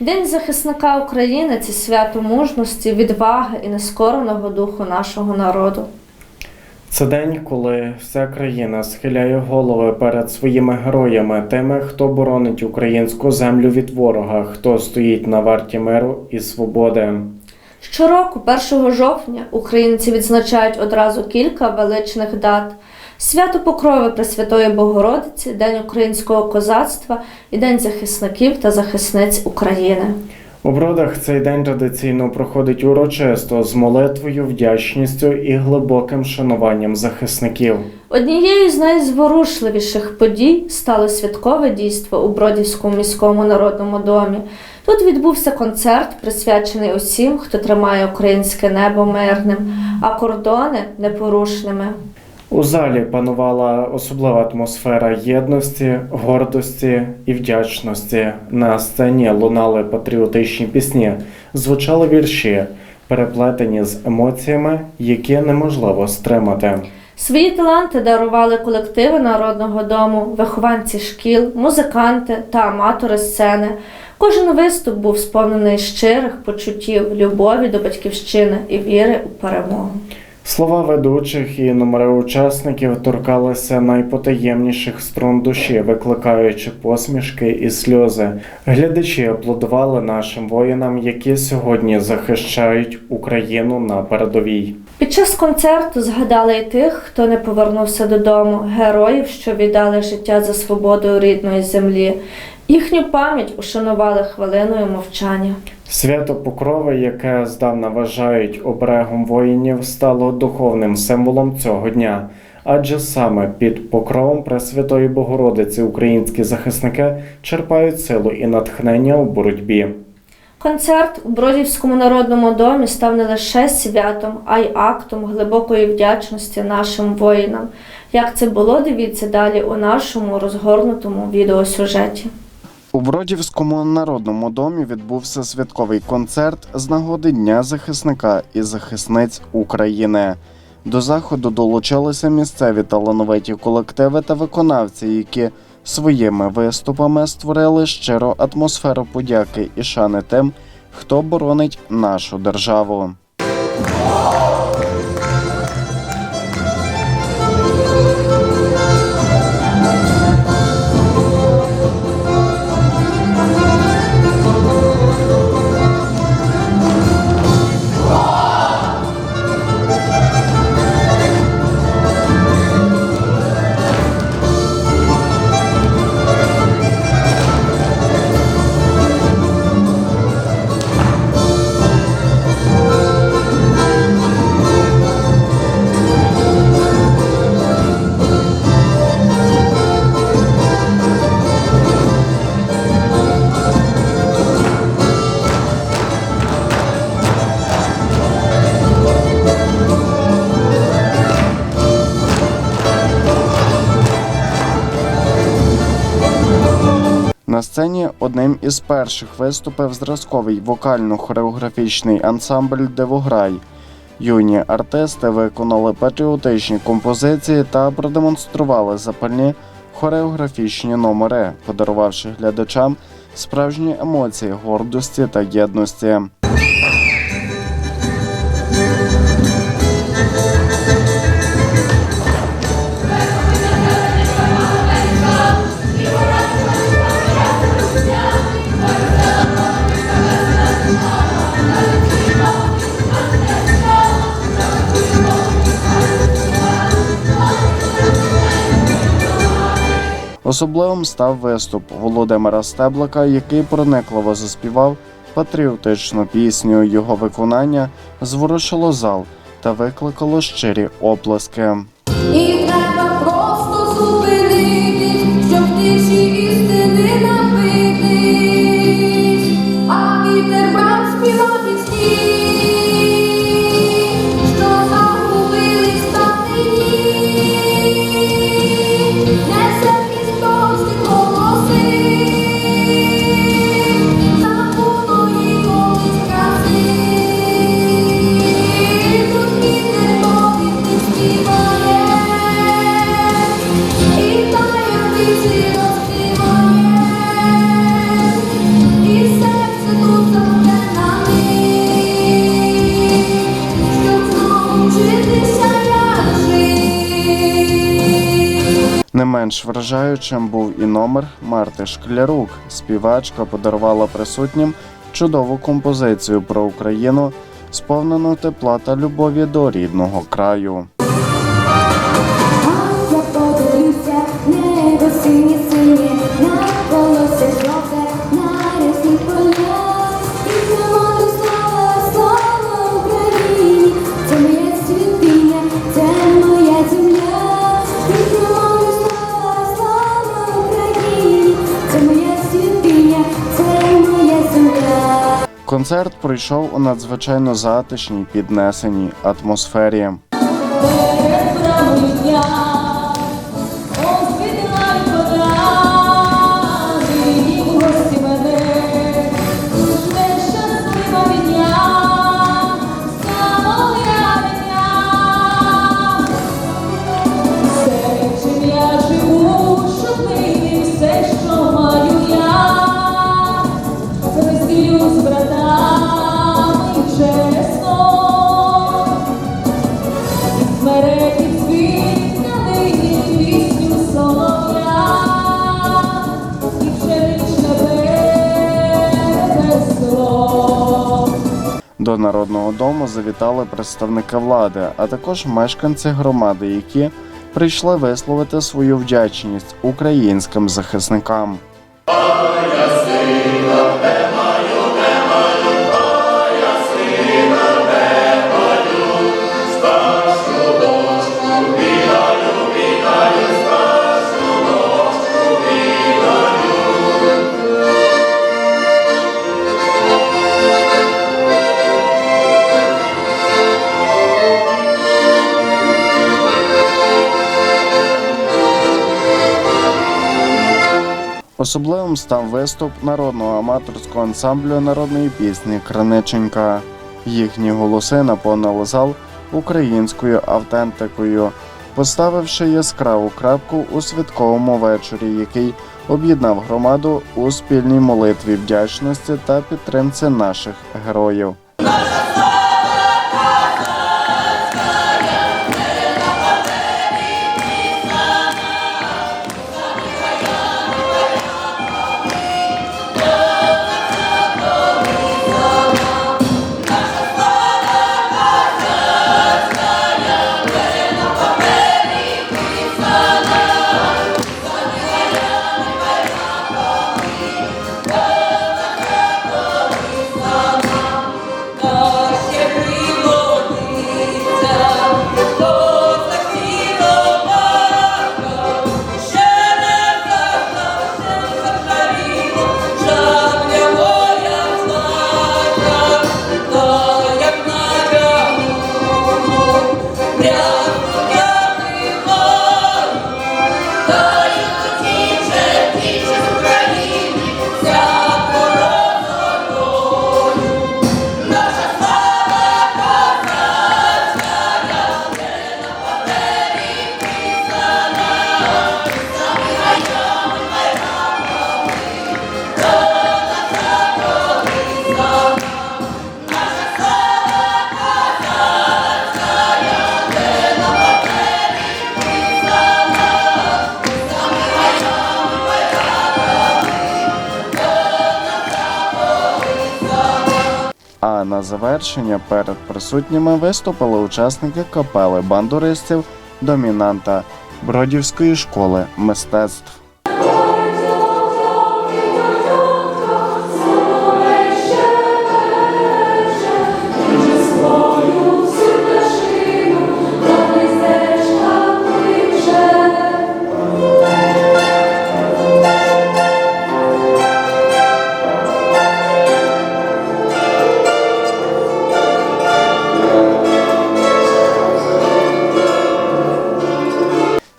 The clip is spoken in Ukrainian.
День захисника України це свято мужності, відваги і нескореного духу нашого народу. Це день, коли вся країна схиляє голови перед своїми героями, тими, хто боронить українську землю від ворога, хто стоїть на варті миру і свободи. Щороку, 1 жовтня, українці відзначають одразу кілька величних дат: свято Покрови Пресвятої Богородиці, День українського козацтва і День захисників та захисниць України. У бродах цей день традиційно проходить урочисто з молитвою, вдячністю і глибоким шануванням захисників. Однією з найзворушливіших подій стало святкове дійство у Бродівському міському народному домі. Тут відбувся концерт, присвячений усім, хто тримає українське небо мирним, а кордони непорушними. У залі панувала особлива атмосфера єдності, гордості і вдячності. На сцені лунали патріотичні пісні, звучали вірші, переплетені з емоціями, які неможливо стримати. Свої таланти дарували колективи народного дому, вихованці шкіл, музиканти та аматори сцени. Кожен виступ був сповнений щирих почуттів, любові до батьківщини і віри у перемогу. Слова ведучих і номери учасників торкалися найпотаємніших струн душі, викликаючи посмішки і сльози. Глядачі аплодували нашим воїнам, які сьогодні захищають Україну на передовій. Під час концерту згадали й тих, хто не повернувся додому, героїв, що віддали життя за свободу рідної землі. Їхню пам'ять ушанували хвилиною мовчання. Свято Покрови, яке здавна вважають оберегом воїнів, стало духовним символом цього дня. Адже саме під покровом Пресвятої Богородиці українські захисники черпають силу і натхнення у боротьбі. Концерт у Бродівському народному домі став не лише святом, а й актом глибокої вдячності нашим воїнам. Як це було, дивіться далі у нашому розгорнутому відеосюжеті. У Бродівському народному домі відбувся святковий концерт з нагоди Дня захисника і захисниць України. До заходу долучилися місцеві талановиті колективи та виконавці, які своїми виступами створили щиру атмосферу подяки і шани тим, хто боронить нашу державу. Сцені одним із перших виступив зразковий вокально-хореографічний ансамбль Девограй. Юні артисти виконали патріотичні композиції та продемонстрували запальні хореографічні номери, подарувавши глядачам справжні емоції гордості та єдності. Особливим став виступ Володимира Стеблика, який проникливо заспівав патріотичну пісню. Його виконання зворушило зал та викликало щирі оплески. Менш вражаючим був і номер Марти Шклярук. Співачка подарувала присутнім чудову композицію про Україну, сповнену тепла та любові до рідного краю. Концерт пройшов у надзвичайно затишній піднесеній атмосфері. Народного дому завітали представники влади, а також мешканці громади, які прийшли висловити свою вдячність українським захисникам. Особливим став виступ народного аматорського ансамблю народної пісні Криниченька. Їхні голоси наповнили зал українською автентикою, поставивши яскраву крапку у святковому вечорі, який об'єднав громаду у спільній молитві вдячності та підтримці наших героїв. На завершення перед присутніми виступили учасники капели бандуристів домінанта Бродівської школи мистецтв.